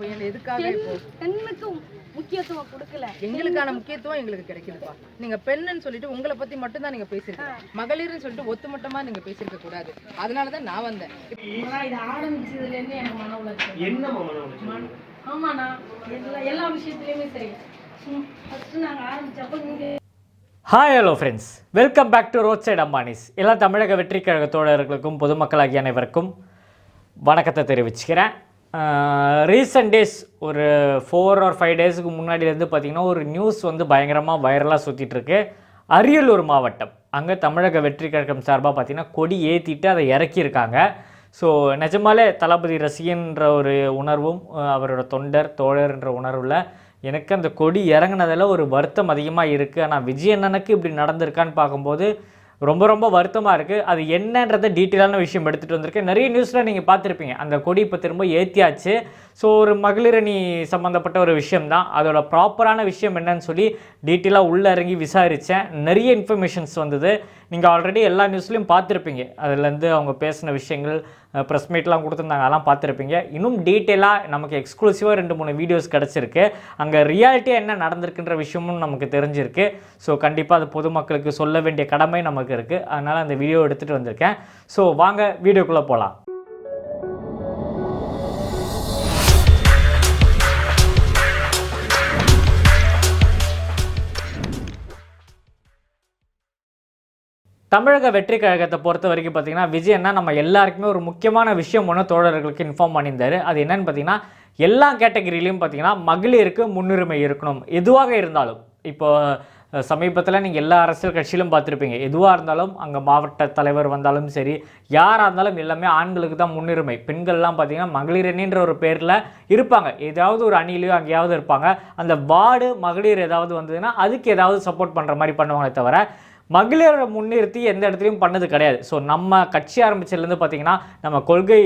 புயல் எதுக்காக பெண்ணுக்கு முக்கியத்துவம் கொடுக்கல. எங்களுக்கான முக்கியத்துவம் எங்களுக்கு கிடைக்குதுப்பா நீங்க பெண்ணுன்னு சொல்லிட்டு உங்களை பத்தி மட்டும் தான் நீங்க பேசிருக்கீங்க மகளிர்னு சொல்லிட்டு ஒத்துமொட்டமா நீங்க பேசியிருக்க கூடாது. அதனால தான் நான் வந்தேன். இது ஆரம்பிச்சதுல இருந்து எனக்கு மன உளைச்சல்? என்ன மன உளைச்சல்? ஆமாண்ணா. எல்லா எல்லா விஷயத்துலயுமே சரி. ஃபர்ஸ்ட் நாங்க ஆரம்பிச்சப்போ நீங்க hi hello friends welcome back to road side Ambanis எல்லா தமிழக வெற்றி கழக தோழர்களுக்கும் பொதுமக்களாகிய அனைவருக்கும் வணக்கத்தை தெரிவிச்சுக்கிறேன். ரீசெண்ட் டேஸ் ஒரு ஃபோர் ஆர் ஃபைவ் டேஸுக்கு முன்னாடிலேருந்து பார்த்திங்கன்னா ஒரு நியூஸ் வந்து பயங்கரமாக வைரலாக சுற்றிட்டுருக்கு அரியலூர் மாவட்டம். அங்கே தமிழக வெற்றி கழகம் சார்பாக பார்த்திங்கன்னா கொடி ஏற்றிட்டு அதை இறக்கியிருக்காங்க. ஸோ நிஜமாலே தளபதி ரசிகன்ற ஒரு உணர்வும் அவரோட தொண்டர் தோழர்ன்ற உணர்வில் எனக்கு அந்த கொடி இறங்குனதில் ஒரு வருத்தம் அதிகமாக இருக்குது ஆனால் விஜய் அண்ணனுக்கு இப்படி நடந்திருக்கான்னு பார்க்கும்போது ரொம்ப ரொம்ப வருத்தமாக இருக்குது அது என்னன்றதை டீட்டெயிலான விஷயம் எடுத்துகிட்டு வந்திருக்கேன் நிறைய நியூஸில் நீங்கள் பார்த்துருப்பீங்க. அந்த கொடி இப்போ திரும்ப ஏற்றியாச்சு ஸோ ஒரு மகளிரணி சம்மந்தப்பட்ட ஒரு விஷயம் தான் அதோட ப்ராப்பரான விஷயம் என்னன்னு சொல்லி டீட்டெயிலாக உள்ளே இறங்கி விசாரித்தேன் நிறைய இன்ஃபர்மேஷன்ஸ் வந்தது. நீங்கள் ஆல்ரெடி எல்லா நியூஸ்லேயும் பார்த்துருப்பீங்க. அதுலேருந்து அவங்க பேசின விஷயங்கள் ப்ரெஸ் மீட்லாம் கொடுத்துருந்தாங்க. அதெல்லாம் பார்த்துருப்பீங்க. இன்னும் டீட்டெயிலாக நமக்கு எக்ஸ்க்ளூசிவாக ரெண்டு மூணு வீடியோஸ் கிடச்சிருக்கு. அங்கே ரியாலிட்டியாக என்ன நடந்திருக்குன்ற விஷயமும் நமக்கு தெரிஞ்சிருக்கு. ஸோ கண்டிப்பாக அது பொதுமக்களுக்கு சொல்ல வேண்டிய கடமை நமக்கு இருக்குது அதனால் அந்த வீடியோ எடுத்துகிட்டு வந்திருக்கேன். ஸோ வாங்க வீடியோக்குள்ளே போகலாம் தமிழக வெற்றி கழகத்தை பொறுத்த வரைக்கும் பார்த்தீங்கன்னா விஜயன்னா நம்ம எல்லாருக்குமே ஒரு முக்கியமான விஷயம் ஒன்று தோழர்களுக்கு இன்ஃபார்ம் பண்ணியிருந்தார். அது என்னன்னு பார்த்தீங்கன்னா எல்லா கேட்டகரியிலையும் பார்த்தீங்கன்னா மகளிருக்கு முன்னுரிமை இருக்கணும். எதுவாக இருந்தாலும். இப்போ சமீபத்தில் நீங்கள் எல்லா அரசியல் கட்சியிலும் பார்த்துருப்பீங்க. எதுவாக இருந்தாலும் அங்கே மாவட்ட தலைவர் வந்தாலும் சரி யாராக இருந்தாலும் எல்லாமே ஆண்களுக்கு தான் முன்னுரிமை. பெண்கள்லாம் பார்த்தீங்கன்னா மகளிர் அணின்ற ஒரு பேரில் இருப்பாங்க. ஏதாவது ஒரு அணியிலையோ அங்கேயாவது இருப்பாங்க. அந்த வார்டு மகளிர் ஏதாவது வந்ததுன்னா அதுக்கு ஏதாவது சப்போர்ட் பண்ணுற மாதிரி பண்ணுவாங்களே தவிர மகளிரை முன்னிறுத்தி எந்த இடத்துலையும் பண்ணது கிடையாது. ஸோ நம்ம கட்சி ஆரம்பிச்சதுலேருந்து பார்த்தீங்கன்னா நம்ம கொள்கை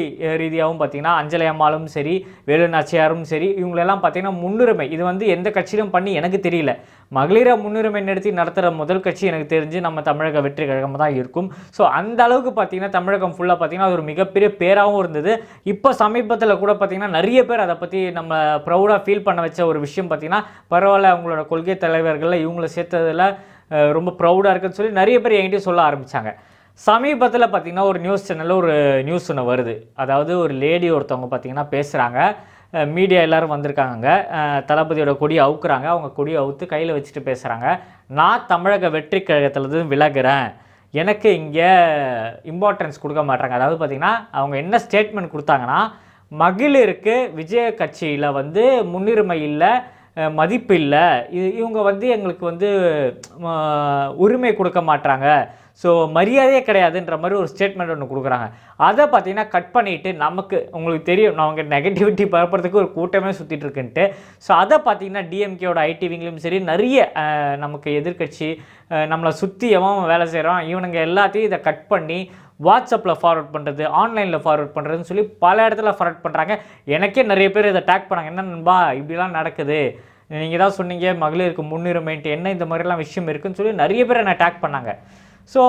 ரீதியாகவும் பார்த்தீங்கன்னா அஞ்சலி அம்மாளும் சரி வேலு நாச்சியாரும் சரி இவங்களெல்லாம் பார்த்தீங்கன்னா முன்னுரிமை. இது வந்து எந்த கட்சியிலும் பண்ணி எனக்கு தெரியல. மகளிரை முன்னுரிமை நிறுத்தி நடத்துகிற முதல் கட்சி எனக்கு தெரிஞ்சு நம்ம தமிழக வெற்றி கழகம் தான் இருக்கும். ஸோ அந்த அளவுக்கு பார்த்தீங்கன்னா தமிழகம் ஃபுல்லாக பார்த்தீங்கன்னா அது ஒரு மிகப்பெரிய பேராகவும் இருந்தது. இப்போ சமீபத்தில் கூட பார்த்தீங்கன்னா நிறைய பேர் அதை பற்றி நம்ம ப்ரௌடாக ஃபீல் பண்ண வச்ச ஒரு விஷயம் பார்த்தீங்கன்னா பரவாயில்ல அவங்களோட கொள்கை தலைவர்களில் இவங்களை சேர்த்ததில் ரொம்ப ப்ரௌடாக இருக்குன்னு சொல்லி நிறைய பேர் என்கிட்டயும் சொல்ல ஆரம்பித்தாங்க சமீபத்தில் பார்த்தீங்கன்னா ஒரு நியூஸ் சேனலில் ஒரு நியூஸ் ஒன்று வருது. அதாவது ஒரு லேடி ஒருத்தவங்க பார்த்தீங்கன்னா பேசுகிறாங்க மீடியா எல்லாரும் வந்திருக்காங்க. தளபதியோட கொடியை அவுக்குறாங்க. அவங்க கொடியை அவுத்து கையில் வச்சுட்டு பேசுகிறாங்க நான் தமிழக வெற்றி கழகத்துலேருந்து விலகுறேன். எனக்கு இங்கே இம்பார்ட்டன்ஸ் கொடுக்க மாட்டாங்க அதாவது பார்த்திங்கன்னா அவங்க என்ன ஸ்டேட்மெண்ட் கொடுத்தாங்கன்னா மகளிருக்கு விஜய கட்சியில் வந்து முன்னுரிமை இல்லை மதிப்பு இல்லை இது இவங்க வந்து எங்களுக்கு வந்து உரிமை கொடுக்க மாட்டாங்க ஸோ மரியாதையே கிடையாதுன்ற மாதிரி ஒரு ஸ்டேட்மெண்ட் ஒன்று கொடுக்குறாங்க. அதை பார்த்தீங்கன்னா கட் பண்ணிவிட்டு நமக்கு உங்களுக்கு தெரியும் அவங்க நெகட்டிவிட்டி பரப்புறதுக்கு ஒரு கூட்டமே சுற்றிட்டு இருக்குன்ட்டு. ஸோ அதை பார்த்தீங்கன்னா டிஎம்கேயோட ஐடிவிங்களும் சரி நிறைய நமக்கு எதிர்க்கட்சி நம்மளை சுற்றி எவன் வேலை செய்கிறோம் இவனுங்க எல்லாத்தையும் இதை கட் பண்ணி வாட்ஸ்அப்பில் ஃபார்வர்ட் பண்ணுறது ஆன்லைனில் ஃபார்வர்ட் பண்ணுறதுன்னு சொல்லி பல இடத்துல ஃபார்வர்ட் பண்ணுறாங்க எனக்கே நிறைய பேர் இதை டேக் பண்ணாங்க. என்ன நண்பா இப்படிலாம் நடக்குது. நீங்கள் தான் சொன்னீங்க மகளிருக்கு முன்னுரிமைன்ட்டு என்ன இந்த மாதிரிலாம் விஷயம் இருக்குன்னு சொல்லி நிறைய பேர் என்னை அட்டாக் பண்ணாங்க. ஸோ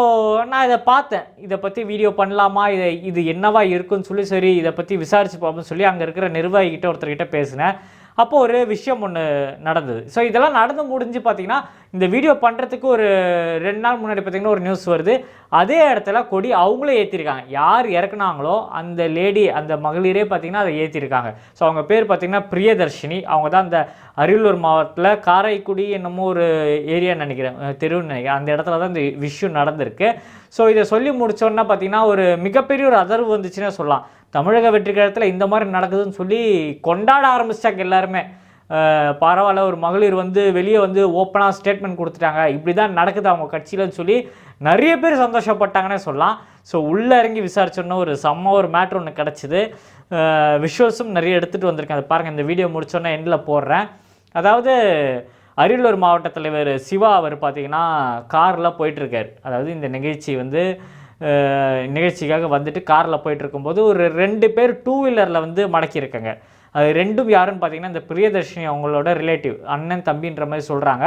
நான் இதை பார்த்தேன். இதை பற்றி வீடியோ பண்ணலாமா? இதை இது என்னவா இருக்குன்னு சொல்லி சரி இதை பற்றி விசாரிச்சு பார்ப்போம்னு சொல்லி அங்கே இருக்கிற நிர்வாகிகிட்ட ஒருத்தர்கிட்ட பேசினேன். அப்போ ஒரு விஷயம் ஒன்று நடந்தது. ஸோ இதெல்லாம் நடந்து முடிஞ்சு பார்த்தீங்கன்னா இந்த வீடியோ பண்ணுறதுக்கு ஒரு ரெண்டு நாள் முன்னாடி பார்த்தீங்கன்னா ஒரு நியூஸ் வருது. அதே இடத்துல கொடி அவங்களே ஏற்றிருக்காங்க யார் இறக்குனாங்களோ அந்த லேடி அந்த மகளிரே பார்த்தீங்கன்னா அதை ஏற்றிருக்காங்க ஸோ அவங்க பேர் பார்த்தீங்கன்னா பிரியதர்ஷினி. அவங்க தான் அந்த அரியலூர் மாவட்டத்தில் காரைக்குடி என்னமோ ஒரு ஏரியா நினைக்கிறேன். அஹ் நினைக்கிறேன். அந்த இடத்துல தான் இந்த விஷயம் நடந்திருக்கு. ஸோ இதை சொல்லி முடித்தோன்னா பார்த்தீங்கன்னா ஒரு மிகப்பெரிய ஒரு அதர்வு வந்துச்சுன்னே சொல்லலாம். தமிழக வெற்றி கழகத்தில் இந்த மாதிரி நடக்குதுன்னு சொல்லி கொண்டாட ஆரம்பிச்சிட்டாங்க எல்லாருமே. பரவாயில்ல ஒரு மகளிர் வந்து வெளியே வந்து ஓப்பனாக ஸ்டேட்மெண்ட் கொடுத்துட்டாங்க. இப்படி தான் நடக்குது அவங்க கட்சியிலன்னு சொல்லி நிறைய பேர் சந்தோஷப்பட்டாங்கன்னே சொல்லலாம். ஸோ உள்ளே இறங்கி விசாரிச்சோன்னா ஒரு செம்ம ஒரு மேட்ரு ஒன்று கிடச்சிது. விஷுவல்ஸும் நிறைய எடுத்துகிட்டு வந்திருக்கேன். அதை பாருங்கள் இந்த வீடியோ முடிச்சோன்னே எண்டில் போடுறேன். அதாவது அரியலூர் மாவட்ட தலைவர் சிவா அவர் பார்த்திங்கன்னா காரில் போயிட்டுருக்கார் அதாவது இந்த நிகழ்ச்சி வந்து நிகழ்ச்சிக்காக வந்துட்டு காரில் போயிட்டு இருக்கும்போது ஒரு ரெண்டு பேர் டூ வீலரில் வந்து மடக்கியிருக்காங்க. அது ரெண்டும் யாருன்னு பார்த்தீங்கன்னா இந்த பிரியதர்ஷினி அவங்களோட ரிலேட்டிவ் அண்ணன் தம்பின்ற மாதிரி சொல்கிறாங்க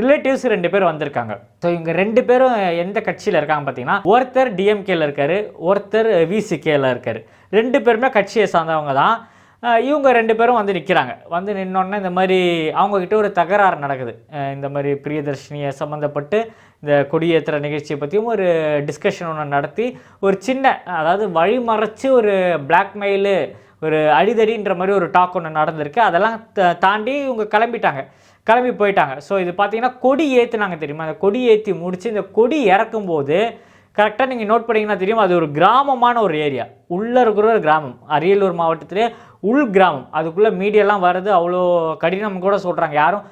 ரிலேட்டிவ்ஸ் ரெண்டு பேர் வந்திருக்காங்க. ஸோ இவங்க ரெண்டு பேரும் எந்த கட்சியில் இருக்காங்க பார்த்தீங்கன்னா ஒருத்தர் டிஎம்கேல இருக்காரு ஒருத்தர் விசிகேல இருக்காரு. ரெண்டு பேருமே கட்சியை சார்ந்தவங்க தான். இவங்க ரெண்டு பேரும் வந்து நிற்கிறாங்க வந்து நின்னோடனே இந்த மாதிரி அவங்கக்கிட்ட ஒரு தகராறு நடக்குது. இந்த மாதிரி பிரியதர்ஷினியை சம்மந்தப்பட்டு இந்த கொடியேற்றுற நிகழ்ச்சியை பற்றியும் ஒரு டிஸ்கஷன் ஒன்று நடத்தி ஒரு சின்ன அதாவது வழிமறைச்சு ஒரு பிளாக்மெயிலு ஒரு அடிதடின்ற மாதிரி ஒரு டாக் ஒன்று நடந்திருக்கு. அதெல்லாம் த- தாண்டி இவங்க கிளம்பிட்டாங்க. கிளம்பி போயிட்டாங்க. ஸோ இது பார்த்தீங்கன்னா கொடி ஏற்றுனாங்க தெரியுமா? அந்த கொடி ஏற்றி முடித்து இந்த கொடி இறக்கும்போது கரெக்டாக நீங்கள் நோட் பண்ணீங்கன்னா தெரியும். அது ஒரு கிராமமான ஒரு ஏரியா உள்ளே இருக்கிற ஒரு கிராமம். அரியலூர் மாவட்டத்திலே உள் கிராமம் அதுக்குள்ளே மீடியாலாம் வர்றது அவ்வளோ கடினம் கூட சொல்கிறாங்க யாரும்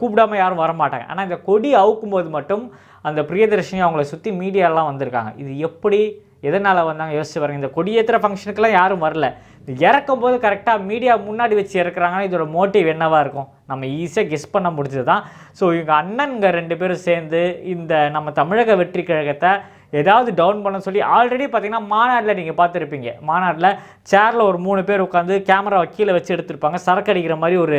கூப்பிடாம யாரும் வர மாட்டாங்க. ஆனால் இந்த கொடி அவுக்கும்போது மட்டும் அந்த பிரியதர்ஷினி அவங்கள சுற்றி மீடியாலாம் வந்திருக்காங்க. இது எப்படி எதனால் வந்தாங்க? யோசிச்சு பாருங்க. இந்த கொடியேற்றுற ஃபங்க்ஷனுக்குலாம் யாரும் வரல. இது இறக்கும் போது கரெக்டாக மீடியா முன்னாடி வச்சு இறக்குறாங்கன்னா இதோட மோட்டிவ் என்னவாக இருக்கும்? நம்ம ஈஸியாக கெஸ் பண்ண முடிஞ்சது தான் ஸோ இவங்க அண்ணனுங்க ரெண்டு பேரும் சேர்ந்து இந்த நம்ம தமிழக வெற்றி கழகத்தை ஏதாவது டவுன் பண்ண சொல்லி ஆல்ரெடி பார்த்தீங்கன்னா மாநாட்டில் நீங்கள் பார்த்துருப்பீங்க. மாநாட்டில் சேரில் ஒரு மூணு பேர் உட்காந்து கேமரா கீழே வச்சு எடுத்திருப்பாங்க. சரக்கு அடிக்கிற மாதிரி ஒரு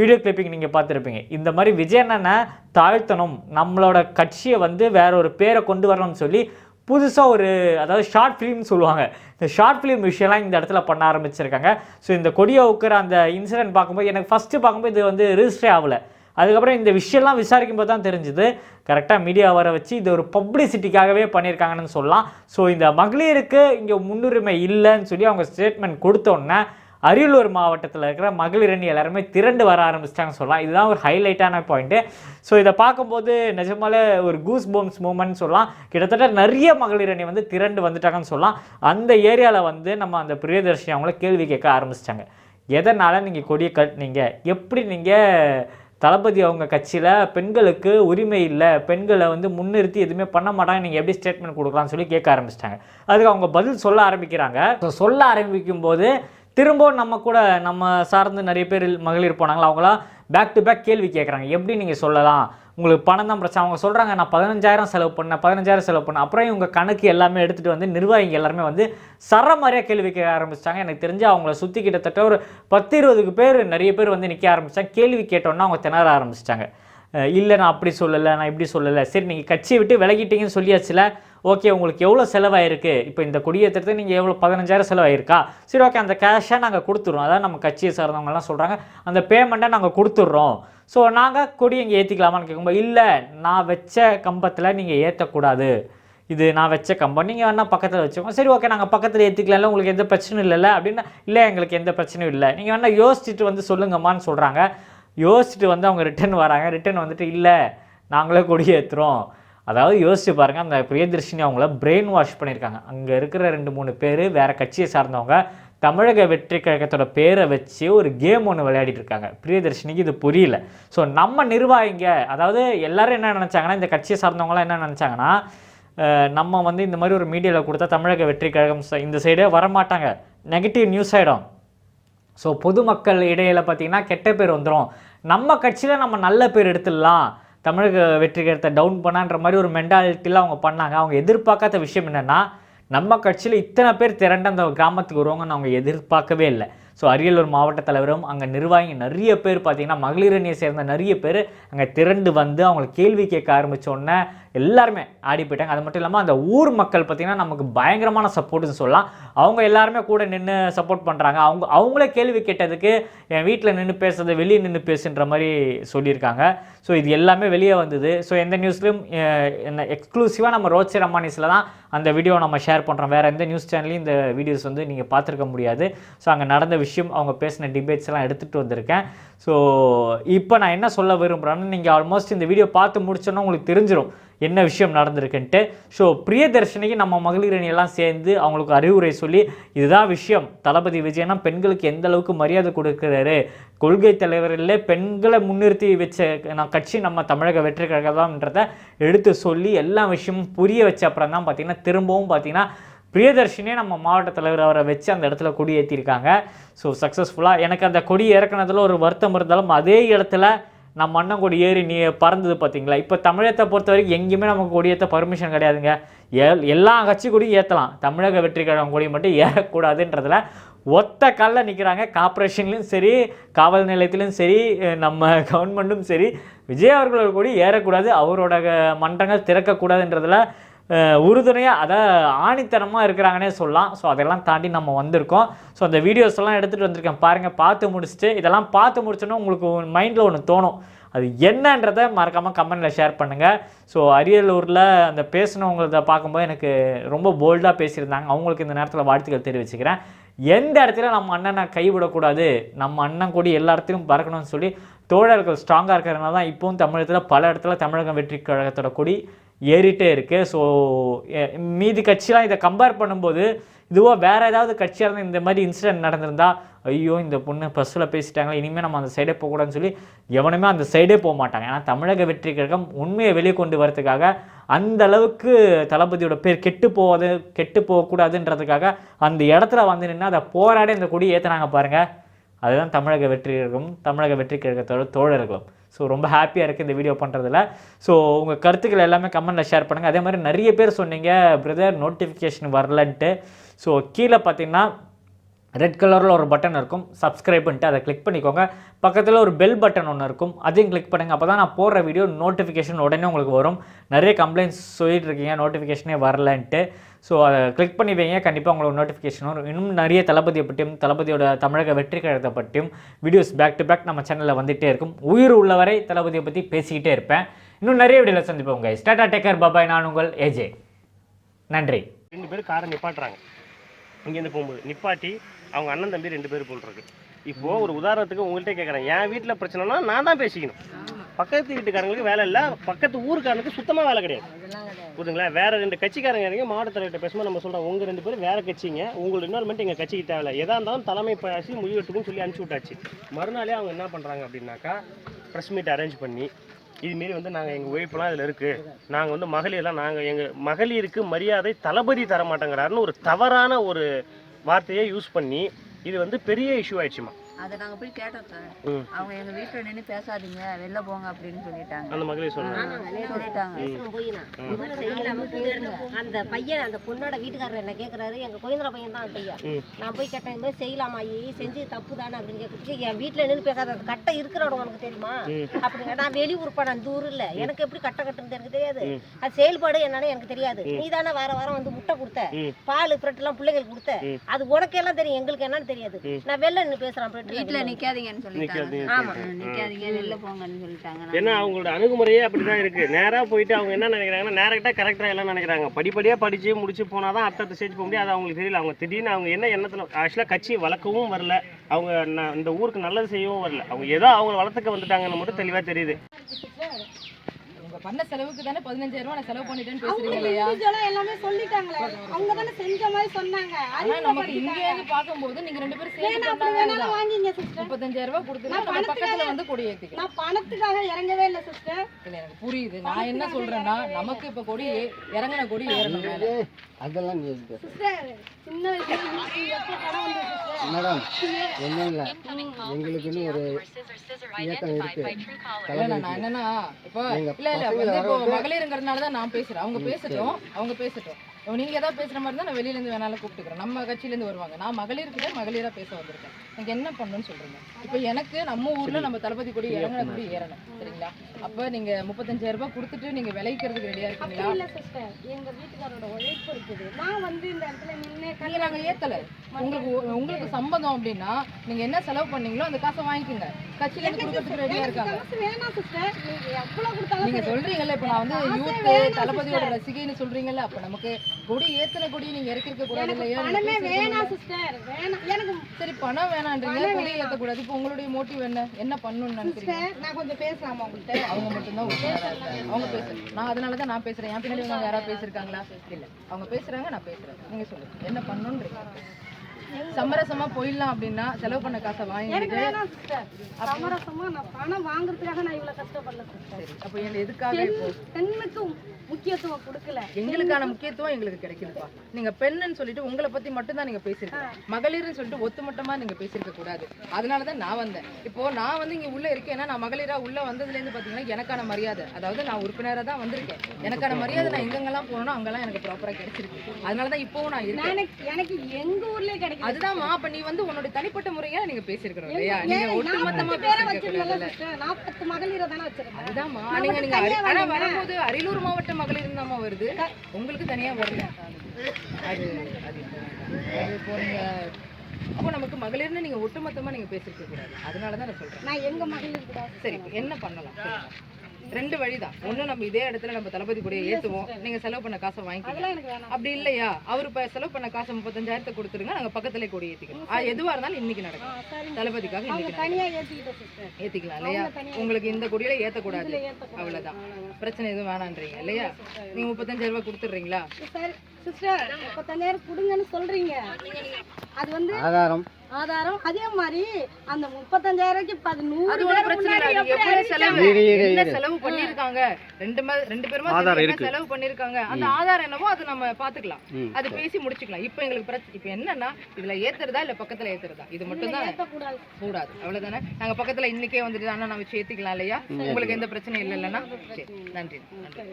வீடியோ கிளிப்பிங் நீங்கள் பார்த்துருப்பீங்க. இந்த மாதிரி விஜய் அண்ணனை தாழ்த்தணும். நம்மளோட கட்சியை வந்து வேற ஒரு பேரை கொண்டு வரணும்னு சொல்லி புதுசாக ஒரு அதாவது ஷார்ட் ஃபிலிம்னு சொல்லுவாங்க. இந்த ஷார்ட் ஃபிலிம் விஷயம்லாம் இந்த இடத்துல பண்ண ஆரம்பிச்சிருக்காங்க. ஸோ இந்த கொடியை உக்கிற அந்த இன்சிடென்ட் பார்க்கும்போது எனக்கு ஃபஸ்ட்டு பார்க்கும்போது இது வந்து ரிஜிஸ்டரே ஆகலை. அதுக்கப்புறம் இந்த விஷயம்லாம் விசாரிக்கும் போது தான் தெரிஞ்சுது. கரெக்டாக மீடியா வர வச்சு இது ஒரு பப்ளிசிட்டிக்காகவே பண்ணியிருக்காங்கன்னு சொல்லலாம். ஸோ இந்த மகளிருக்கு இங்கே முன்னுரிமை இல்லைன்னு சொல்லி அவங்க ஸ்டேட்மெண்ட் கொடுத்தோன்னே அரியலூர் மாவட்டத்தில் இருக்கிற மகளிர் அணி எல்லாருமே திரண்டு வர ஆரம்பிச்சிட்டாங்கன்னு சொல்லலாம். இதுதான் ஒரு ஹைலைட்டான பாயிண்ட்டு ஸோ இதை பார்க்கும்போது நிஜமாலே ஒரு கூஸ் போம்ஸ் மூமெண்ட் சொல்லலாம். கிட்டத்தட்ட நிறைய மகளிர் அணி வந்து திரண்டு வந்துட்டாங்கன்னு சொல்லலாம். அந்த ஏரியாவில் வந்து நம்ம அந்த பிரியதர்ஷினி அவங்கள கேள்வி கேட்க ஆரம்பிச்சிட்டாங்க. எதனால் நீங்கள் கொடியை கட்டினீங்க எப்படி நீங்கள் தளபதி அவங்க கட்சியில் பெண்களுக்கு உரிமை இல்லை பெண்களை வந்து முன்னிறுத்தி எதுவுமே பண்ண மாட்டாங்க நீங்கள் எப்படி ஸ்டேட்மெண்ட் கொடுக்கலாம்னு சொல்லி கேட்க ஆரம்பிச்சிட்டாங்க. அதுக்கு அவங்க பதில் சொல்ல ஆரம்பிக்கிறாங்க. ஸோ சொல்ல ஆரம்பிக்கும் போது திரும்பவும் நம்ம கூட நம்ம சார்ந்து நிறைய பேர் மகளிர் போனாங்களா அவங்களாம் பேக் டு பேக் கேள்வி கேட்குறாங்க எப்படி நீங்கள் சொல்லலாம்? உங்களுக்கு பணம் தான் பிரச்சனை. அவங்க சொல்கிறாங்க நான் பதினஞ்சாயிரம் செலவு பண்ணேன் பதினஞ்சாயிரம் செலவு பண்ணேன் அப்புறம் இவங்க கணக்கு எல்லாமே எடுத்துகிட்டு வந்து நிர்வாகிங்க எல்லாருமே வந்து சரமாரியாக கேள்வி கேட்க ஆரம்பிச்சிட்டாங்க. எனக்கு தெரிஞ்சு அவங்கள சுற்றி கிட்டத்தட்ட ஒரு பத்து இருபதுக்கு பேர் நிறைய பேர் வந்து நிற்க ஆரம்பித்தாங்க கேள்வி கேட்டோன்னா அவங்க திணற ஆரம்பிச்சிட்டாங்க. இல்லை நான் அப்படி சொல்லலை நான் இப்படி சொல்லலை. சரி நீங்கள் கட்சியை விட்டு விலகிட்டீங்கன்னு சொல்லியாச்சுல ஓகே உங்களுக்கு எவ்வளோ செலவாயிருக்கு? இப்போ இந்த கொடியேற்றத்துக்கு நீங்கள் எவ்வளோ பதினஞ்சாயிரம் செலவாயிருக்கா? சரி ஓகே அந்த கேஷை நாங்கள் கொடுத்துட்றோம். அதாவது நம்ம கட்சியை சார்ந்தவங்கலாம் சொல்கிறாங்க அந்த பேமெண்ட்டை நாங்கள் கொடுத்துட்றோம். ஸோ நாங்கள் கொடி இங்கே ஏற்றிக்கலாமான்னு கேட்கும்போது இல்லை நான் வச்ச கம்பத்தில் நீங்கள் ஏற்றக்கூடாது இது நான் வச்ச கம்பம். நீங்கள் வேணால் பக்கத்தில் வச்சுக்கோங்க. சரி ஓகே நாங்கள் பக்கத்தில் ஏற்றிக்கலாம்ல உங்களுக்கு எந்த பிரச்சனையும் இல்லைல்ல அப்படின்னா இல்லை எங்களுக்கு எந்த பிரச்சனையும் இல்லை. நீங்கள் வேணால் யோசிச்சுட்டு வந்து சொல்லுங்கம்மான்னு சொல்கிறாங்க யோசிச்சுட்டு வந்து அவங்க ரிட்டர்ன் வராங்க. ரிட்டர்ன் வந்துட்டு இல்லை நாங்களே கொடி ஏற்றுறோம் அதாவது யோசிச்சு பாருங்கள் அந்த பிரியதர்ஷினி அவங்கள பிரெயின் வாஷ் பண்ணியிருக்காங்க. அங்கே இருக்கிற ரெண்டு மூணு பேர் வேறு கட்சியை சார்ந்தவங்க தமிழக வெற்றி கழகத்தோட பேரை வச்சு ஒரு கேம் ஒன்று விளையாடிட்டு இருக்காங்க. பிரியதர்ஷினிக்கு இது புரியல. ஸோ நம்ம நிர்வாகிங்க அதாவது எல்லோரும் என்ன நினச்சாங்கன்னா இந்த கட்சியை சார்ந்தவங்களாம் என்ன நினச்சாங்கன்னா நம்ம வந்து இந்த மாதிரி ஒரு மீடியாவில் கொடுத்தா தமிழக வெற்றி கழகம் இந்த சைடே வரமாட்டாங்க. நெகட்டிவ் நியூஸ் ஆகிடும் ஸோ பொதுமக்கள் இடையில் பார்த்தீங்கன்னா கெட்ட பேர் வந்துடும் நம்ம கட்சியில் நம்ம நல்ல பேர் எடுத்துடலாம். தமிழக வெற்றிகரத்தை டவுன் பண்ணான்ற மாதிரி ஒரு மென்டாலிட்டியில் அவங்க பண்ணாங்க. அவங்க எதிர்பார்க்காத விஷயம் என்னென்னா நம்ம கட்சியில் இத்தனை பேர் திரண்டு அந்த கிராமத்துக்கு வருவாங்கன்னு அவங்க எதிர்பார்க்கவே இல்லை. ஸோ அரியலூர் மாவட்ட தலைவரும் அங்கே நிர்வாகி நிறைய பேர் பார்த்தீங்கன்னா மகளிரணியை சேர்ந்த நிறைய பேர் அங்கே திரண்டு வந்து அவங்களை கேள்வி கேட்க ஆரம்பிச்ச உடனே எல்லாருமே ஆடி போயிட்டாங்க. அது மட்டும் இல்லாமல் அந்த ஊர் மக்கள் பார்த்திங்கன்னா நமக்கு பயங்கரமான சப்போர்ட்னு சொல்லலாம். அவங்க எல்லாருமே கூட நின்று சப்போர்ட் பண்ணுறாங்க அவங்க அவங்களே கேள்வி கேட்டதுக்கு என் வீட்டில் நின்று பேசுறது வெளியே நின்று பேசுன்ற மாதிரி சொல்லியிருக்காங்க. ஸோ இது எல்லாமே வெளியே வந்தது. ஸோ எந்த நியூஸ்லையும் என்ன எக்ஸ்க்ளூசிவாக நம்ம ரோட்சர் அம்மானிஸில் தான் அந்த வீடியோ நம்ம ஷேர் பண்ணுறோம் வேறு எந்த நியூஸ் சேனல்லையும் இந்த வீடியோஸ் வந்து நீங்கள் பார்த்துருக்க முடியாது. ஸோ அங்கே நடந்த விஷயம் அவங்க பேசின டிபேட்ஸ் எல்லாம் எடுத்துகிட்டு வந்திருக்கேன். ஸோ இப்போ நான் என்ன சொல்ல விரும்புகிறேன்னு நீங்கள் ஆல்மோஸ்ட் இந்த வீடியோ பார்த்து முடிச்சோன்னா உங்களுக்கு தெரிஞ்சிடும் என்ன விஷயம் நடந்திருக்குன்ட்டு. ஸோ பிரியதர்ஷினிக்கு நம்ம மகளிர் அணியெல்லாம் சேர்ந்து அவங்களுக்கு அறிவுரை சொல்லி இதுதான் விஷயம். தளபதி விஜயனா பெண்களுக்கு எந்த அளவுக்கு மரியாதை கொடுக்குறாரு? கொள்கை தலைவரில் பெண்களை முன்னிறுத்தி வச்ச நான் கட்சி நம்ம தமிழக வெற்றி கழகம்ன்றதை எடுத்து சொல்லி எல்லா விஷயமும் புரிய வச்ச அப்புறம் தான் பார்த்தீங்கன்னா திரும்பவும் பார்த்தீங்கன்னா பிரியதர்ஷினியே நம்ம மாவட்ட தலைவர் அவரை வச்சு அந்த இடத்துல கொடி ஏற்றிருக்காங்க ஸோ சக்ஸஸ்ஃபுல்லாக எனக்கு அந்த கொடி இறக்குனதில் ஒரு வருத்தம் இருந்தாலும் அதே இடத்துல நம்ம அண்ணன் கொடி ஏறி நீ பறந்தது பார்த்தீங்களா இப்போ தமிழகத்தை பொறுத்த வரைக்கும் எங்கேயுமே நமக்கு கொடியேற்ற பர்மிஷன் கிடையாதுங்க. எல் எல்லா கட்சி கொடியும் ஏற்றலாம் தமிழக வெற்றி கழகம் கொடி மட்டும் ஏறக்கூடாதுன்றதுல ஒத்த காலில் நிற்கிறாங்க கார்ப்பரேஷன்லையும் சரி காவல் நிலையத்திலும் சரி நம்ம கவர்மெண்ட்டும் சரி. விஜய் அவர்களோட கொடி ஏறக்கூடாது. அவரோட மன்றங்கள் திறக்கக்கூடாதுன்றதில் உறுதுணையாக அதை ஆணித்தனமாக இருக்கிறாங்கன்னே சொல்லலாம். ஸோ அதெல்லாம் தாண்டி நம்ம வந்திருக்கோம். ஸோ அந்த வீடியோஸ் எல்லாம் எடுத்துகிட்டு வந்திருக்கேன். பாருங்கள் பார்த்து முடிச்சுட்டு இதெல்லாம் பார்த்து முடிச்சோன்னா உங்களுக்கு மைண்டில் ஒன்று தோணும். அது என்னன்றதை மறக்காமல் கமெண்டில் ஷேர் பண்ணுங்கள் ஸோ அரியலூரில் அந்த பேசினவங்களத பார்க்கும்போது எனக்கு ரொம்ப போல்டாக பேசியிருந்தாங்க. அவங்களுக்கு இந்த நேரத்தில் வாழ்த்துக்கள் தெரிவிச்சுக்கிறேன். எந்த இடத்துல நம்ம அண்ணனை கைவிடக்கூடாது? நம்ம அண்ணன் கூடி எல்லா இடத்துலையும் பறக்கணும்னு சொல்லி தோழர்கள் ஸ்ட்ராங்காக இருக்கிறதுனால தான் இப்போவும் தமிழகத்தில் பல இடத்துல தமிழகம் வெற்றி கழகத்தோட கொடி ஏறிட்டே இருக்குது ஸோ மீதி கட்சிலாம் இதை கம்பேர் பண்ணும்போது இதுவாக வேறு ஏதாவது கட்சியாக இருந்தால் இந்த மாதிரி இன்சிடென்ட் நடந்திருந்தா ஐயோ இந்த பொண்ணு பஸ்ஸில் பேசிட்டாங்களே இனிமேல் நம்ம அந்த சைடே போகக்கூடாதுன்னு சொல்லி எவனுமே அந்த சைடே போக மாட்டாங்க. ஏன்னா தமிழக வெற்றி கழகம் உண்மையை வெளியே கொண்டு வரதுக்காக அந்த அளவுக்கு தளபதியோட பேர் கெட்டு போவது கெட்டு போகக்கூடாதுன்றதுக்காக அந்த இடத்துல வந்து நின்று அதை போராடி அந்த கொடி ஏற்றுனாங்க பாருங்கள் அதுதான் தமிழக வெற்றி கழகம் தமிழக வெற்றி கழகத்தோட தோழர்களும். ஸோ ரொம்ப ஹாப்பியாக இருக்குது இந்த வீடியோ பண்ணுறதுல ஸோ உங்கள் கருத்துக்கள் எல்லாமே கமெண்ட்டில் ஷேர் பண்ணுங்கள் அதே மாதிரி நிறைய பேர் சொன்னீங்க பிரதர் நோட்டிஃபிகேஷன் வரலன்ட்டு. ஸோ கீழே பார்த்தீங்கன்னா ரெட் கலரில் ஒரு பட்டன் இருக்கும். சப்ஸ்கிரைப்ன்ட்டு அதை கிளிக் பண்ணிக்கோங்க. பக்கத்தில் ஒரு பெல் பட்டன் ஒன்று இருக்கும். அதையும் கிளிக் பண்ணுங்கள் அப்போ தான் நான் போடுற வீடியோ நோட்டிஃபிகேஷன் உடனே உங்களுக்கு வரும். நிறைய கம்ப்ளைண்ட்ஸ் சொல்லிட்டு இருக்கீங்க. நோட்டிஃபிகேஷனே வரலன்ட்டு. ஸோ அதை கிளிக் பண்ணி வைங்க. கண்டிப்பாக உங்களுக்கு நோட்டிஃபிகேஷன் வரும். இன்னும் நிறைய தளபதியை பற்றியும் தளபதியோட தமிழக வெற்றி கழகத்தை பற்றியும் வீடியோஸ் பேக் டு பேக் நம்ம சேனலில் வந்துகிட்டே இருக்கும். உயிர் உள்ளவரை தளபதியை பற்றி பேசிக்கிட்டே இருப்பேன். இன்னும் நிறைய வீடியோவில் சந்திப்போம் ஸ்டேட்டா டேக்கர் பாபாய் நான் உங்கள் ஏஜே நன்றி. ரெண்டு பேரும் காரை நிப்பாட்டுறாங்க. இங்கேருந்து போகும்போது. நிப்பாட்டி அவங்க அண்ணன் தம்பி ரெண்டு பேர் போல் இருக்கு. இப்போ ஒரு உதாரணத்துக்கு உங்கள்கிட்ட கேட்குறேன் என் வீட்டில் பிரச்சனைனா நான் தான் பேசிக்கணும். பக்கத்து வீட்டுக்காரங்களுக்கு வேலை இல்லை பக்கத்து ஊருக்காரனுக்கு சுத்தமாக வேலை கிடையாது. புரியுதுங்களா? வேற ரெண்டு கட்சிக்காரங்க இறங்கி மாவட்ட தலைவர்கிட்ட பேசும்போது நம்ம சொல்கிறோம் உங்கள் ரெண்டு பேரும் வேற கட்சிங்க உங்களோட இன்வால்மெண்ட் எங்கள் கட்சிக்கு தேவையில்ல. எதா இருந்தாலும் தலைமை பேசி முடிவெட்டுக்கும் சொல்லி அனுப்பிச்சி விட்டாச்சு. மறுநாளே அவங்க என்ன பண்ணுறாங்க அப்படின்னாக்கா ப்ரெஸ் மீட் அரேஞ்ச் பண்ணி இதுமாரி வந்து நாங்கள் எங்கள் ஒய்ஃப்லாம் இதில் இருக்குது நாங்கள் வந்து மகளிர்லாம் நாங்கள் எங்கள் மகளிருக்கு மரியாதை தளபதி தர மாட்டேங்கிறாருன்னு ஒரு தவறான ஒரு வார்த்தையை யூஸ் பண்ணி இது வந்து பெரிய இஷ்யூ ஆயிடுச்சுமா. அதை நாங்க போய் கேட்டோம் சார். அவங்க எங்க வீட்டுல நின்னு பேசாதீங்க வெளில போங்க அப்படின்னு சொல்லிட்டாங்க. அந்த சொல்கிறாங்க சொல்லிட்டாங்க. அந்த பையன் அந்த பொண்ணோட வீட்டுக்காரர் என்ன கேக்குறாரு எங்க கோயந்திர பையன் தான் பையன். நான் போய் கேட்டேன் இந்த மாதிரி செய்யலாமா ஐயே செஞ்சு தப்பு தானே அப்படின்னு கேட்குறதுக்கு என் வீட்டுல நின்று பேசாத அந்த கட்டை இருக்கிறோட உனக்கு தெரியுமா? அப்படிங்க நான் வெளியூர் போனேன் அந்த ஊர் இல்ல எனக்கு எப்படி கட்டை கட்டுறது எனக்கு தெரியாது. அது செயல்பாடு என்னன்னு எனக்கு தெரியாது. நீ தானே வார வாரம் வந்து முட்டை கொடுத்த. பால் பிரெட் எல்லாம் பிள்ளைங்களுக்கு கொடுத்த அது உனக்கு எல்லாம் தெரியும் எங்களுக்கு என்னன்னு தெரியாது. நான் வெளில நின்று பேசுறேன் பிரெட் வீட்டுல நிக்காதீங்கன்னு சொல்லிட்டாங்க. நிக்காதீங்க. ஆமா நிக்காதீங்க வெளில போங்கன்னு சொல்லிட்டாங்க. ஏன்னா அவங்களோட அணுகுமுறையே அப்படிதான் இருக்கு. நேரா போயிட்டு அவங்க என்ன நினைக்கிறாங்கன்னா நேரா கரெக்டா எல்லாம் நினைக்கிறாங்க. படிப்படியா படிச்சு முடிச்சு போனாதான் அடுத்த ஸ்டேஜ் போக முடியும். அது அவங்களுக்கு தெரியல. அவங்க திடீர்னு அவங்க என்ன எண்ணத்துல ஆக்சுவலா கட்சி வளர்க்கவும் வரல. அவங்க இந்த ஊருக்கு நல்லது செய்யவும் வரல. அவங்க ஏதோ அவங்க வளர்த்துக்க வந்துட்டாங்கன்னு மட்டும் தெளிவா தெரியுது. பண்ண செலவுக்கு தானே பதினஞ்சாயிரம் ரூபாய் செலவு பண்ணிட்டேன்னு பேசுறீங்க இல்லையா? எல்லாமே சொல்லிட்டாங்களே. அவங்க தானே செஞ்ச மாதிரி சொன்னாங்க. ஆனா நமக்கு இங்க இருந்து பார்க்கும்போது நீங்க ரெண்டு பேரும் சேர்ந்து. வாங்கிங்க சிஸ்டர் முப்பத்தஞ்சாயிரம் ரூபாய் பணத்துக்காக- பக்கத்துல வந்து கொடி ஏத்திக்கலாம் நான் பணத்துக்காக இறங்கவே இல்லை சிஸ்டர் இல்ல எனக்கு புரியுது. நான் என்ன சொல்றேன்னா நமக்கு இப்ப கொடி இறங்குன கொடி ஏறணும் அதெல்லாம்? சிஸ்டர் சின்ன வயசுல மேடம் ஒன்றும் இல்லை. எங்களுக்குன்னு ஒரு இயக்கம் இருக்கு. என்னன்னா இப்போ இல்ல இல்ல வந்து இப்போ மகளிருங்கிறதுனால தான் நான் பேசுறேன். அவங்க பேசட்டும் அவங்க பேசட்டும். நீங்க ஏதாவது பேசுற மாதிரி தான் நான் வெளியில இருந்து வேணாலும் கூப்பிட்டுக்கிறேன். நம்ம கட்சியில இருந்து வருவாங்க. நான் மகளிர்கிட்ட மகளிரா பேச வந்திருக்கேன். எனக்கு என்ன பண்ணணும்னு சொல்றீங்க? இப்போ எனக்கு நம்ம ஊர்ல நம்ம தளபதி கொடி இறங்கின கொடி ஏறணும் சரிங்களா? அப்ப நீங்க முப்பத்தஞ்சாயிரம் ரூபாய் கொடுத்துட்டு நீங்க விளைக்கிறதுக்கு ரெடியா அப்படி இருக்கீங்களா? இல்ல சிஸ்டர் எங்க வீட்டுக்காரோட உழைப்பு இருக்குது. நான் வந்து இந்த இடத்துல நின்று நீங்க நாங்க ஏத்தல. உங்களுக்கு உங்களுக்கு சம்பந்தம் அப்படின்னா நீங்க என்ன செலவு பண்ணீங்களோ அந்த காசை வாங்கிக்கோங்க. கட்சியில இருந்து கொடுக்கறதுக்கு ரெடியா இருக்காங்க. காசு வேணாம் சிஸ்டர் நீங்க எவ்வளவு கொடுத்தாலும் நீங்க சரி. சொல்றீங்கல்ல இப்ப நான் வந்து யூத் தளபதியோட. ரசிகைன்னு சொல்றீங்கல்ல அப்ப நமக்கு கொடி ஏத்தன கொடி நீங்க இறக்கிருக்க கூடாது இல்லையா? நீங்க பணமே வேணாம் வேணான்றீங்க கொடி ஏத்த கூடாது இப்ப உங்களுடைய மோட்டிவ் என்ன? என்ன பண்ணணும்னு நினைக்கிறீங்க? சிஸ்டர் நான் கொஞ்சம் பேசலாமா உங்கள்கிட்ட? அவங்க மட்டும்தான் அவங்க பேசுறேன் நான் அதனால தான் நான் பேசுறேன். என் பின்னாடி யாராவது பேசிருக்காங்களா? இல்ல. அவங்க பேசுறாங்க நான் பேசுறேன். நீங்க சொல்லுங்க. என்ன பண்ணணும்ன்றீங்க? சமரசமா போயிடலாம் அப்படின்னா செலவு பண்ண காசை வாங்கிட்டு சிஸ்டர் சமரசமா நான் பணம் வாங்குறதுக்காக நான் இவ்வளவு கஷ்டப்படல சரி அப்ப என்ன எதுக்காக இப்போ? பெண்ணுக்கு முக்கியத்துவம் கொடுக்கல. எங்களுக்கான முக்கியத்துவம் எங்களுக்கு கிடைக்குதுப்பா நீங்க பெண்ணுன்னு சொல்லிட்டு உங்களை பத்தி மட்டும் தான் நீங்க பேசிருக்கீங்க மகளிர்னு சொல்லிட்டு ஒத்துமொட்டமா நீங்க பேசியிருக்க கூடாது. அதனால தான் நான் வந்தேன். இப்போ நான் வந்து இங்க உள்ள இருக்கேன்னா நான் மகளிரா உள்ள வந்ததுல இருந்து பாத்தீங்கன்னா எனக்கான மரியாதை. அதாவது நான் உறுப்பினரா தான் வந்திருக்கேன். எனக்கான மரியாதை நான் எங்கெங்கெல்லாம் போனோம் அங்கெல்லாம் எனக்கு ப்ராப்பரா கிடைச்சிருக்கு. அதனால தான் இப்போவும் நான் இருக்கேன். எனக்கு எங்க ஊர்லயே கிடைக்கல. அதுதான்மா அப்ப நீ வந்து உன்னோட தனிப்பட்ட முறையா நீங்க பேசியிருக்கிறோம் இல்லையா நீங்க ஒட்டுமொத்தமா. நாற்பத்து மகளிரை தானே வச்சிருந்தேன். அதுதான்மா நீங்க நீங்க ஆனா. வரும்போது அரியலூர் மாவட்ட மகளிர் தாம்மா வருது உங்களுக்கு தனியா வரல அது அது நீங்க அப்போ நமக்கு மகளிர்னு நீங்க ஒட்டுமொத்தமா நீங்க பேசிருக்க கூடாது அதனால தான் நான் சொல்றேன் நான் எங்க மகளிர் சரி என்ன பண்ணலாம். ரெண்டு வழிதான். ஒண்ணு நம்ம இதே இடத்துல நம்ம தளபதி கூட ஏத்துவோம். நீங்க செலவு பண்ண காசை வாங்கிக்கலாம் அதெல்லாம் எனக்கு வேணாம். அப்படி இல்லையா? அவர் இப்ப செலவு பண்ண காசை முப்பத்தஞ்சாயிரத்தை கொடுத்துருங்க நாங்க பக்கத்துல கொடி ஏத்திக்கிறோம். அது எதுவா இருந்தாலும் இன்னைக்கு நடக்கும். தளபதிக்காக அவங்க இன்னைக்கு ஏத்திக்கலாம் இல்லையா? உங்களுக்கு இந்த கொடியில ஏத்தக்கூடாது. அவ்வளவுதான். பிரச்சனை எதுவும் வேணான்றீங்க இல்லையா? நீங்க முப்பத்தஞ்சாயிரம் ரூபாய் கொடுத்துடுறீங்களா? சிஸ்டர் முப்பத்தஞ்சாயிரம் கொடுங்கன்னு சொல்றீங்க. அது வந்து ஆதாரம். ஆதாரம் அதே மாதிரி அந்த முப்பத்தஞ்சாயிரம்க்கு பது நூறு அது எவ்வளவு செலவு? பண்ணிருக்காங்க ரெண்டு ரெண்டு பேருமா. செலவு பண்ணிருக்காங்க அந்த ஆதாரம் என்னவோ அது நம்ம பாத்துக்கலாம் அது பேசி முடிச்சுக்கலாம். இப்போ எங்களுக்கு பிரச்சனை இப்போ என்னன்னா இதுல ஏத்துறதா இல்ல பக்கத்துல ஏத்துறதா? இது மட்டும் தான். கூடாது. அவ்வளவுதானே? நாங்க பக்கத்துல இன்னைக்கே வந்துட்டு அண்ணா நான் வச்சு ஏத்திக்கலாம் இல்லையா உங்களுக்கு எந்த பிரச்சனையும் இல்லை இல்லைன்னா சரி. நன்றி. நன்றி.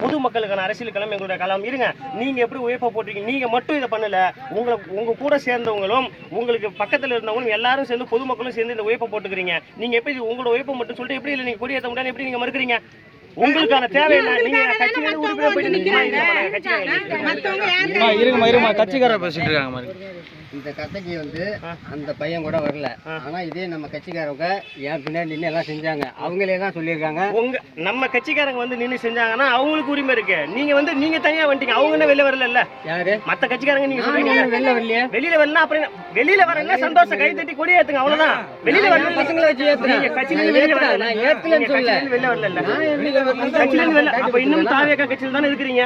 பொதுமக்களுக்கான அரசியல் களம் எங்களுடைய களம். இருங்க நீங்க எப்படி உழைப்ப போட்டிருக்கீங்க? நீங்க மட்டும் இதை பண்ணல. உங்களை உங்க கூட சேர்ந்தவங்களும் உங்களுக்கு பக்கத்துல இருந்தவங்களும் எல்லாரும் சேர்ந்து பொதுமக்களும் சேர்ந்து இந்த உழைப்ப போட்டுக்கிறீங்க. நீங்க எப்படி உங்களோட உழைப்பை மட்டும் சொல்லிட்டு எப்படி இல்லை? நீங்க கொடியேற்ற முடியாது எப்படி நீங்க மறுக்கிறீங்க? உங்களுக்கான தேவை என்ன நீங்க கட்சியில உறுப்பினர் போயிட்டு நிக்கிறீங்க. இருங்கம்மா இருங்கம்மா கட்சிக்காரர் பேசிட்டு இருக்காங்க மாதிரி இந்த கதைக்கு வந்து அந்த பையன் கூட வரல. ஆனா இதே நம்ம கட்சிக்காரவங்க என் பின்னாடி நின்று எல்லாம் செஞ்சாங்க. அவங்களே தான் சொல்லியிருக்காங்க. உங்க நம்ம கட்சிக்காரங்க வந்து நின்று செஞ்சாங்கன்னா அவங்களுக்கு உரிமை இருக்கு. நீங்க வந்து நீங்க தனியா வந்துட்டீங்க. அவங்க என்ன வெளில வரல யாரு? மத்த கட்சிக்காரங்க நீங்க சொல்றீங்க வெளில வரலையே. வெளியில வரல அப்புறம்? வெளியில வரல சந்தோஷம் கை தட்டி கொடி ஏத்துங்க அவ்வளவுதான் வெளியில என் பசங்களை வச்சு ஏத்துறேன். நீங்க கட்சியில வெளியில. வரல. கட்சியில இருந்து வெளியில வரல? கட்சியில வெளில அப்ப இன்னும் தாவேக்கா கட்சியில தானே இருக்கிறீங்க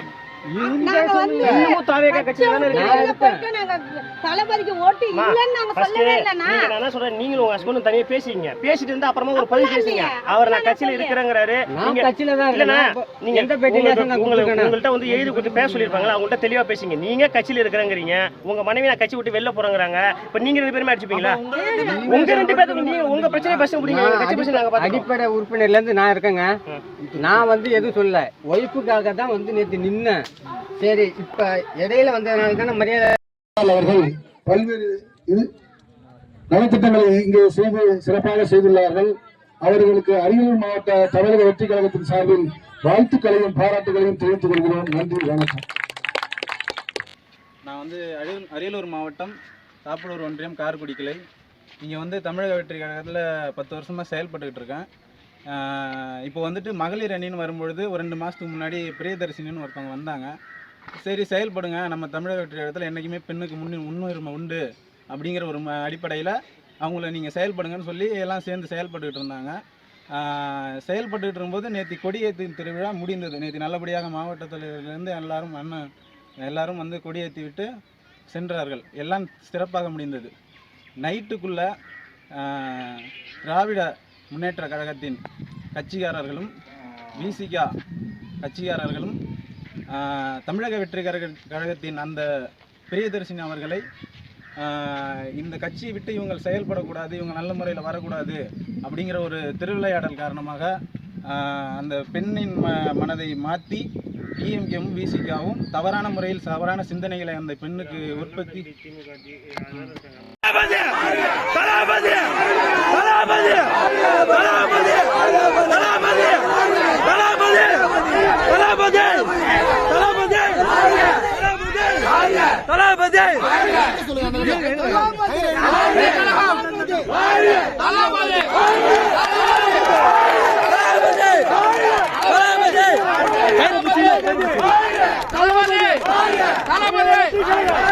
நீங்களும் உங்க ஹஸ்பண்டும் தனியா பேசிட்டு இருந்தா அப்புறமா ஒரு பதிவு பேசுங்க. அவர் நான் கட்சியில இருக்கிறேங்கிறாரு. நான் நீங்க கட்சியில தான் இல்லண்ணா இருக்கேன். நீங்க எந்த? உங்கள்ட்ட வந்து எழுதி கொடுத்து பேச சொல்லிருப்பாங்களா அவங்கள்ட்ட தெளிவா பேசுங்க. நீங்க கட்சியில இருக்கிறேங்கிறீங்க. உங்க மனைவி நான் கட்சி விட்டு வெளில போறேங்கிறாங்க. இப்ப நீங்க ரெண்டு பேருமே அடிச்சுப்பீங்களா? உங்க ரெண்டு பேருக்கு நீங்க உங்க பிரச்சனை பேச முடியுங்க கட்சி பிரச்சனை அடிப்படை உறுப்பினர்ல இருந்து நான் இருக்கேங்க. நான் வந்து எதுவும் சொல்ல ஒய்ஃபுக்காக தான் வந்து நேற்று நின்னேன். சரி இப்ப இடையில வந்ததுனால தானே மரியாதை அவர்கள் பல்வேறு இது நலத்திட்டங்களை இங்கே செய்து சிறப்பாக செய்துள்ளார்கள். அவர்களுக்கு அரியலூர் மாவட்ட தமிழக வெற்றி கழகத்தின் சார்பில் வாழ்த்துக்களையும் பாராட்டுகளையும் தெரிவித்துக் கொள்கிறோம். நன்றி வணக்கம். நான் வந்து அரியலூர் அரியலூர் மாவட்டம் தாப்பலூர் ஒன்றியம் கார்குடி கிளை. இங்கே வந்து தமிழக வெற்றி கழகத்தில் பத்து வருஷமாக செயல்பட்டுக்கிட்டு இருக்கேன். இப்போ வந்துட்டு மகளிர் அணின்னு வரும்பொழுது ஒரு ரெண்டு மாதத்துக்கு முன்னாடி பிரியதர்சினின்னு ஒருத்தவங்க வந்தாங்க. சரி செயல்படுங்க. நம்ம தமிழக வெற்றி என்றைக்குமே பெண்ணுக்கு முன்னு முன்னுரிமை உண்டு அப்படிங்கிற ஒரு அடிப்படையில் அவங்கள நீங்கள் செயல்படுங்கன்னு சொல்லி எல்லாம் சேர்ந்து செயல்பட்டுக்கிட்டு இருந்தாங்க. செயல்பட்டுக்கிட்டு இருக்கும்போது நேற்று கொடியேற்றி திருவிழா முடிந்தது. நேற்று நல்லபடியாக மாவட்டத்திலிருந்து எல்லாரும் அண்ணன் எல்லாரும் வந்து கொடியேற்றி விட்டு சென்றார்கள். எல்லாம் சிறப்பாக முடிந்தது. நைட்டுக்குள்ளே திராவிட முன்னேற்ற கழகத்தின் கட்சிக்காரர்களும் விசிகா கட்சிக்காரர்களும் தமிழக வெற்றி கழக கழகத்தின் அந்த பிரியதர்ஷினி அவர்களை இந்த கட்சியை விட்டு இவங்க செயல்படக்கூடாது இவங்க நல்ல முறையில் வரக்கூடாது அப்படிங்கிற ஒரு திருவிளையாடல் காரணமாக அந்த பெண்ணின் ம மனதை மாற்றி டிஎம்கேவும் விசிகாவும் தவறான முறையில் தவறான சிந்தனைகளை அந்த பெண்ணுக்கு உற்பத்தி தளபதி தளபதி தளபதி தளபதி தளபதி தளபதி தளபதி தளபதி தளபதி தளபதி தளபதி தளபதி தளபதி